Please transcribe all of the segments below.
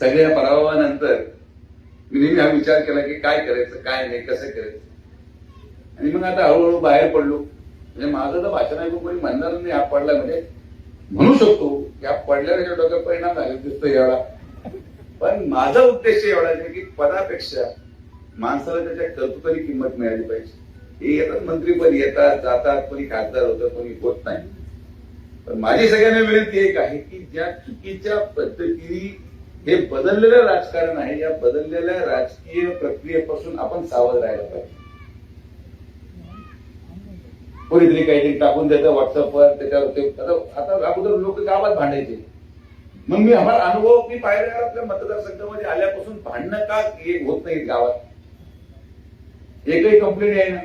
सगळ्या पराभवानंतर मी नेहमी हा विचार केला की काय करायचं काय नाही कसं करायचं? आणि मग आता हळूहळू बाहेर पडलो. म्हणजे माझं तर भाषण ऐकून कोणी म्हणणार नाही आप पडला म्हणजे म्हणू शकतो. की आप पडल्यावर याच्या डोक्यात परिणाम झाले दिसतो एवढा. पण माझा उद्देश एवढा आहे की पदापेक्षा माणसाला त्याच्या कर्तृत्वाची किंमत मिळाली पाहिजे. हे येतात मंत्रीपद येतात जातात कोणी खासदार होतं कोणी होत नाही. पण माझी सगळ्यांना विनंती एक आहे की ज्या चुकीच्या पद्धतीने हे बदललेलं राजकारण आहे. या बदललेल्या राजकीय प्रक्रियेपासून आपण सावध राहायला पाहिजे. कोणीतरी काहीतरी टाकून देतं व्हॉट्सअपवर त्याच्यावर ते आता अगोदर लोक गावात भांडायचे. मग मी आम्हाला अनुभव मी पाहिला आपल्या मतदारसंघामध्ये आल्यापासून भांडणं का होत नाही गावात. एकही कंप्लेंट आहे ना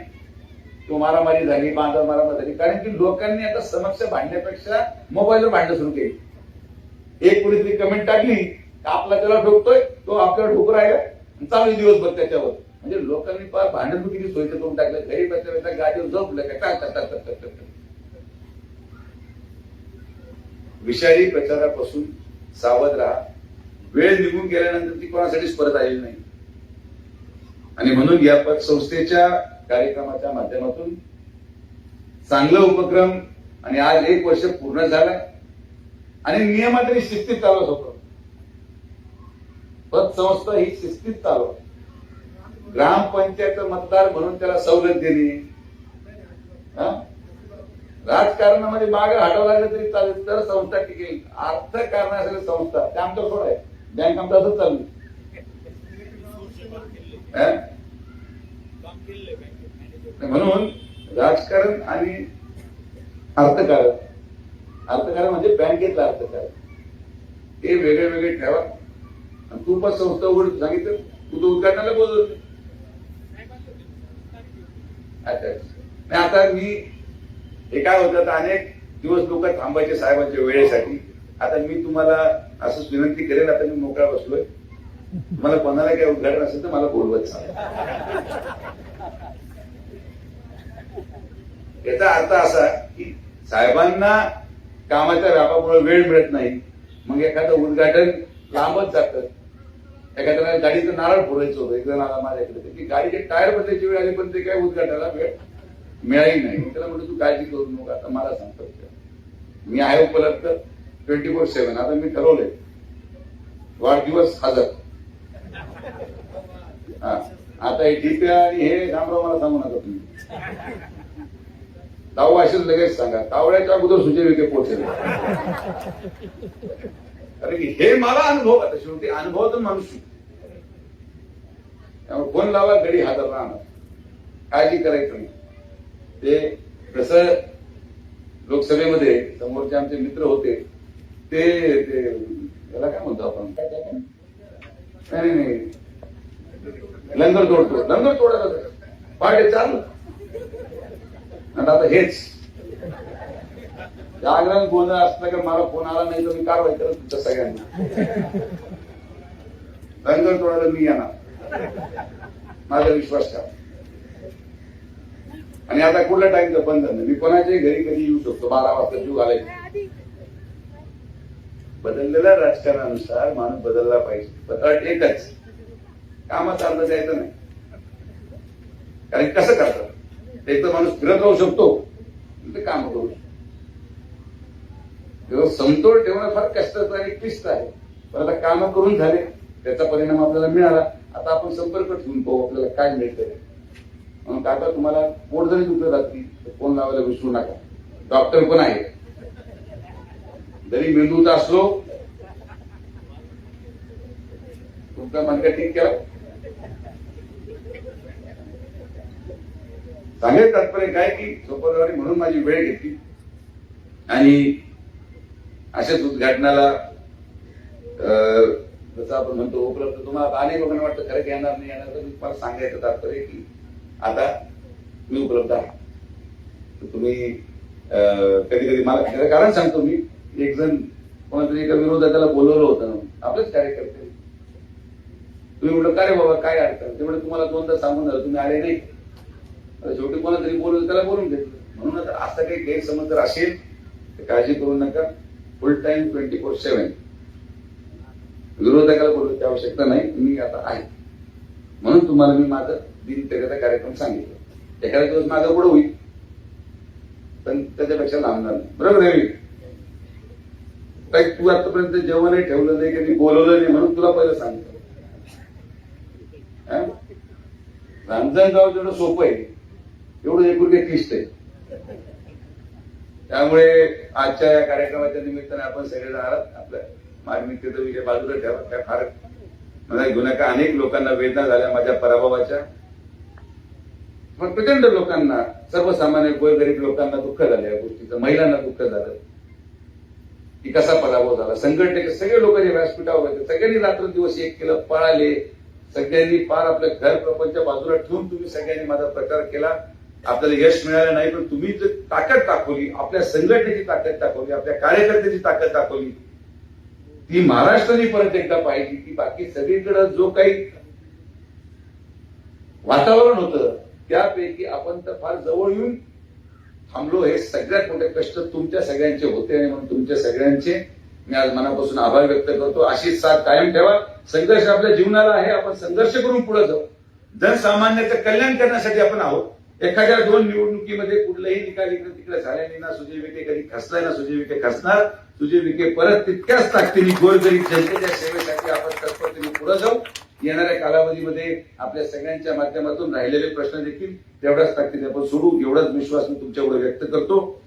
तो मारामारी झाली बांधा मारामारी झाली. कारण की लोकांनी आता समक्ष भांडण्यापेक्षा मोबाईलवर भांडणं सुरू केली. एक कोणीतरी कमेंट टाकली आपला त्याला ठोकतोय तो आपल्याला ठोकू राहिला. आणि दिवस बघ दिवसभर त्याच्यावर. म्हणजे लोकांनी फार भांडण किती सोयीचं करून टाकलं घरी बसल्या बसल्या गाडीवर झोपलं का काय करतात विषारी प्रचारापासून सावध राहा. वेळ निघून गेल्यानंतर ती कोणासाठीच परत आलेली नाही. आणि म्हणून या पतसंस्थेच्या कार्यक्रमाच्या माध्यमातून चांगलं उपक्रम आणि आज एक वर्ष पूर्ण झालं आणि नियमात आणि शिस्तीत चालत होतं पतसंस्था ही शिस्तीत चालू ग्रामपंचायत मतदार म्हणून त्याला सवलत देणे हा? राजकारणामध्ये मागे हटावं लागलं तरी चालेल तर संस्था टिकेल. अर्थ असेल संस्था ते आमचं थोडं आहे बँक आमचं असंच चालू. आहे. म्हणून राजकारण आणि अर्थकारण. अर्थकारण म्हणजे बँकेतलं अर्थकारण. हे वेगळे वेगळे ठेवा. आणि तू पण संस्था उघड सांगितलं. तू तर उद्घाटनाला बोलवलं अच्छा नाही आता मी हे काय होतं आता अनेक दिवस लोक थांबायचे साहेबांच्या वेळेसाठी. आता मी तुम्हाला असं विनंती करेन आता मी मोकळा बसलोय. मला कोणाला काही उद्घाटन असेल तर मला बोलवत सांग याचा अर्थ असा की साहेबांना कामाच्या व्यापामुळे वेळ मिळत नाही. मग एखादं उद्घाटन लांबच जातं. एखाद्याला गाडीचं नारळ फोडायचं होतं. एक जण आला माझ्याकडे की गाडीचे टायर बदलायची वेळ आली पण ते काय उद्घाटनाला वेळ मिळाली नाही. त्याला म्हणतो तू काळजी करू नको आता मला सांगतो मी आहे उपलब्ध ट्वेंटी फोर सेव्हन आता मी ठरवलंय. वाढदिवस हजर हा. आता हे डीपी आणि हे रामराव मला सांगू नका तुम्ही. ताऊ असेल लगेच सांगा. तावड्याच्या अगोदर सुजय विखे पोहोचले. हे मला अनुभव आता शेवटी अनुभव तर मनुष्य त्यामुळे फोन लावा गडी हातात राहणार काळजी करायचं नाही. ते कसं लोकसभेमध्ये समोरचे आमचे मित्र होते ते त्याला काय म्हणतो आपण? नाही नाही, नाही. लंगर तोडतो. लंगर तोडायला पाठ चालू आणि आता हेच. जागरण गोंधळ असला की मला फोन आला नाही तर मी कारवाई करत तुमच्या सगळ्यांना. लंगर तोडायला मी येणार. माझा विश्वास ठेवा. आणि आता कुठला टाइमचं बंद नाही? मी कोणाच्याही घरी कधी येऊ शकतो? बारा वाजता जीव आलाय बदललेल्या राजकारणानुसार माणूस बदलला पाहिजे. पण एकच. कामाचा अर्थ द्यायचा नाही. कारण कसं करतात? एक तर माणूस फिरत राहू शकतो. ते काम करू शकतो. तेव्हा समतोल ठेवणं फार कष्टाचं आणि क्लिष्ट आहे. पण आता कामं करून झाले. त्याचा परिणाम आपल्याला मिळाला. आता आपण संपर्क ठेवून पाहू आपल्याला काय मिळतंय. म्हणून काका तुम्हाला पोट जरी दुखत रात्री तर फोन लावायला विसरू नका. डॉक्टर पण आहे जरी मेंदूत असलो तुमचा मनका ठीक केला. सांगेल तात्पर्य काय की सोपरवारी म्हणून माझी वेळ घेतली. आणि अशाच उद्घाटनाला जसं आपण म्हणतो उपलब्ध तुम्हाला अनेक लोकांना वाटतं खरं की येणार नाही येणार तर मी तुम्हाला सांगायचं तात्पर्य की आता मी उपलब्ध आहे. तुम्ही कधी कधी मला कारण सांगतो मी एक जण कोणातरी एका त्याला बोलवलं होतं आपलेच कार्यकर्ते. तुम्ही म्हटलं का रे बाबा काय अडचण? ते म्हणजे तुम्हाला दोनदा सांगून झालं तुम्ही आले नाही. शेवटी कोणातरी बोलवलं त्याला बोलून घेतलं. म्हणून आता असं काही गैरसमज जर असेल तर काळजी करू नका. Full time twenty four seven विरोधकाला बोलण्याची आवश्यकता नाही मी आता आहे. म्हणून तुम्हाला मी माझं दिनचर्याचा कार्यक्रम सांगितलं. एखादा दिवस माझा पुढे होईल. पण त्याच्यापेक्षा लांबणार नाही बरोबर आहे काही तू आतापर्यंत जेवणही ठेवलं नाही कधी बोलवलं नाही म्हणून तुला पहिलं सांगतो हा? रांजणगाव जेवढं सोपं आहे एवढं एकुलके क्लिष्ट आहे. त्यामुळे आजच्या या कार्यक्रमाच्या निमित्ताने आपण सगळेजण आहात. आपल्या मार्मिकतेचा विषय बाजूला ठेवा. त्या फार मला घेऊ नका. अनेक लोकांना वेदना झाल्या माझ्या पराभवाच्या. पण प्रचंड लोकांना सर्वसामान्य गोरगरीब लोकांना दुःख झालं या गोष्टीचं. महिलांना दुःख झालं. की कसा पराभव झाला? संघटनेचे सगळे लोक जे व्यासपीठावर होते सगळ्यांनी रात्रंदिवस एक केलं पळाले. सगळ्यांनी पार आपलं घर प्रपंच बाजूला ठेवून तुम्ही सगळ्यांनी माझा प्रचार केला. आपल्याला यश मिळालं नाही पण तुम्ही जर ताकद दाखवली आपल्या संघटनेची ताकद दाखवली आपल्या कार्यकर्त्याची ताकद दाखवली ती महाराष्ट्राने परत एकदा पाहिली की बाकी सगळीकडे जो काही वातावरण होतं त्यापैकी आपण तर फार जवळ येऊन थांबलो. हे सगळ्यात मोठे कष्ट तुमच्या सगळ्यांचे होते आणि म्हणून तुमच्या सगळ्यांचे मी आज मनापासून आभार व्यक्त करतो. अशीच साथ कायम ठेवा. संघर्ष आपल्या जीवनाला आहे आपण संघर्ष करून पुढे जाऊ. जनसामान्याचं कल्याण करण्यासाठी आपण आहोत. एखाद्या दोन निवडणुकीमध्ये कुठलंही निकाल इकडे तिकडे झाल्याने ना सुजय विखे कधी खसलाय ना सुजय विखे खसणार. सुजय विखे परत तितक्याच ताकदीने गोरगरीब जनतेच्या सेवेसाठी आपण तत्परतेने पुढे जाऊ. येणाऱ्या कालावधीमध्ये आपल्या सगळ्यांच्या माध्यमातून राहिलेले प्रश्न देखील तेवढ्याच ताकदीने आपण सोडू. एवढाच विश्वास मी तुमच्याकडे व्यक्त करतो.